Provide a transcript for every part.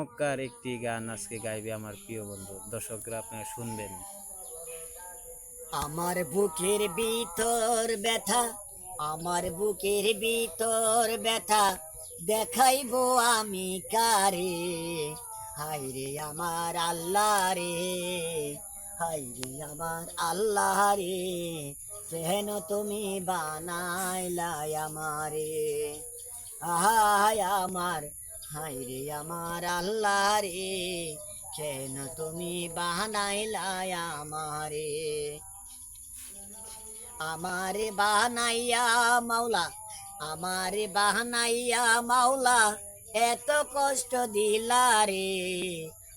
চমৎকার একটি গান আজকে গাইবে আমার প্রিয় বন্ধু। দর্শকরা, আপনারা শুনবেন। আমার বুকের ভিতর ব্যথা, আমার বুকের ভিতর ব্যথা, দেখাইব আমি কারে? হাই রে আমার আল্লাহ রে হাই রে আমার আল্লাহ রে কেন তুমি বানাইলাই আমারে। আহাই আমার হাই রে আমার আল্লাহ রে, কেন তুমি বানাইলাই আমারে? আমারে বানাইয়া মাওলা, আমারে বানাইয়া মাওলা, এত কষ্ট দিলা রে।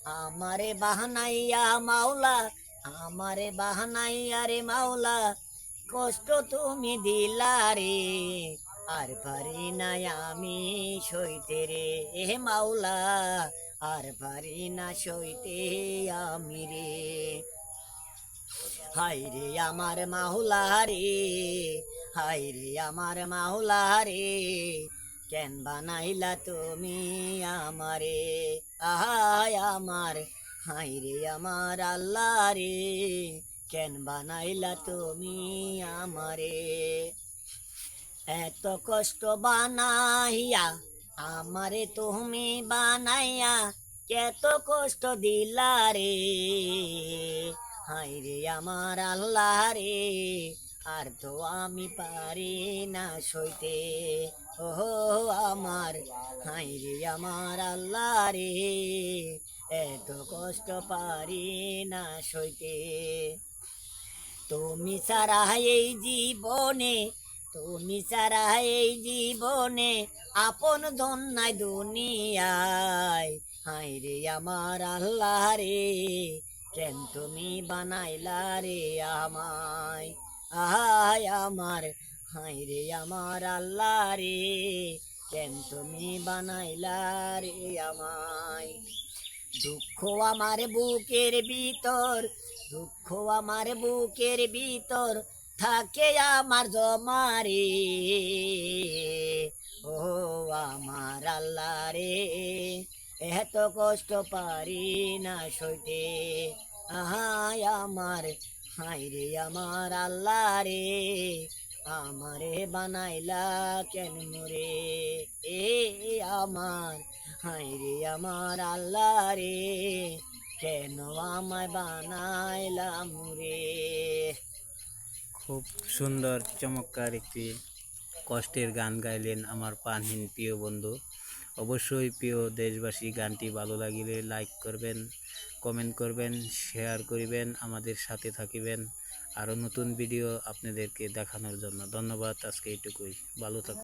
আমারে বাহানাইয়া মাওলা, আমারে বাহানাইয়া রে মাওলা, কষ্ট তুমি দিলা রে। আর পারি না আমি সইতে রে মাওলা, আর পারি না সইতে আমি রে। হাই রে আমার মাহুলা রে হাই রে আমার মাহুলা রে, কেন বানাইলা তুমি আমারে? আহাই আমার হাই রে আমার আল্লাহ রে, কেন বানাইলা তুমি আমারে? এত কষ্ট বানাইয়া, আমারে তুমি বানাইয়া কত কষ্ট দিলা রে। হাই রে আমার আল্লাহ রে, আর তো আমি পারি না সইতে। ও আমার হাই রে আমার আল্লাহ রে, এত কষ্ট পারি না সইতে। তুমি সারা এই জীবনে তুমি সারা এই জীবনে আপন ধন্যাই দুনিয়ায়। হাই রে আমার আল্লাহ রে কেন তুমি বানাইলা রে আমায়। আহাই আমার হাই রে আমার আল্লাহ রে কেন তুমি বানাইলা রে আমায়। দুঃখ আমার বুকের ভিতর, দুঃখ আমার বুকের ভিতর থাকে আমার জমারে। ও আমার আল্লাহ রে, এত কষ্ট পারি না সইতে। আহাই আমার হাই রে আমার আল্লাহ রে, আমারে বানাইলা কেন রে এ আমার হাই রে আমার আল্লাহ রে, কেন আমায় বানাইলাম রে খুব সুন্দর, চমৎকার একটি কষ্টের গান গাইলেন আমার পানহীন প্রিয় বন্ধু। অবশ্যই প্রিয় দেশবাসী, গানটি ভালো লাগিলে লাইক করবেন, কমেন্ট করবেন, শেয়ার করিবেন, আমাদের সাথে থাকিবেন। আরও নতুন ভিডিও আপনাদেরকে দেখানোর জন্য। ধন্যবাদ, আজকে এটুকুই ভালো থাকুন।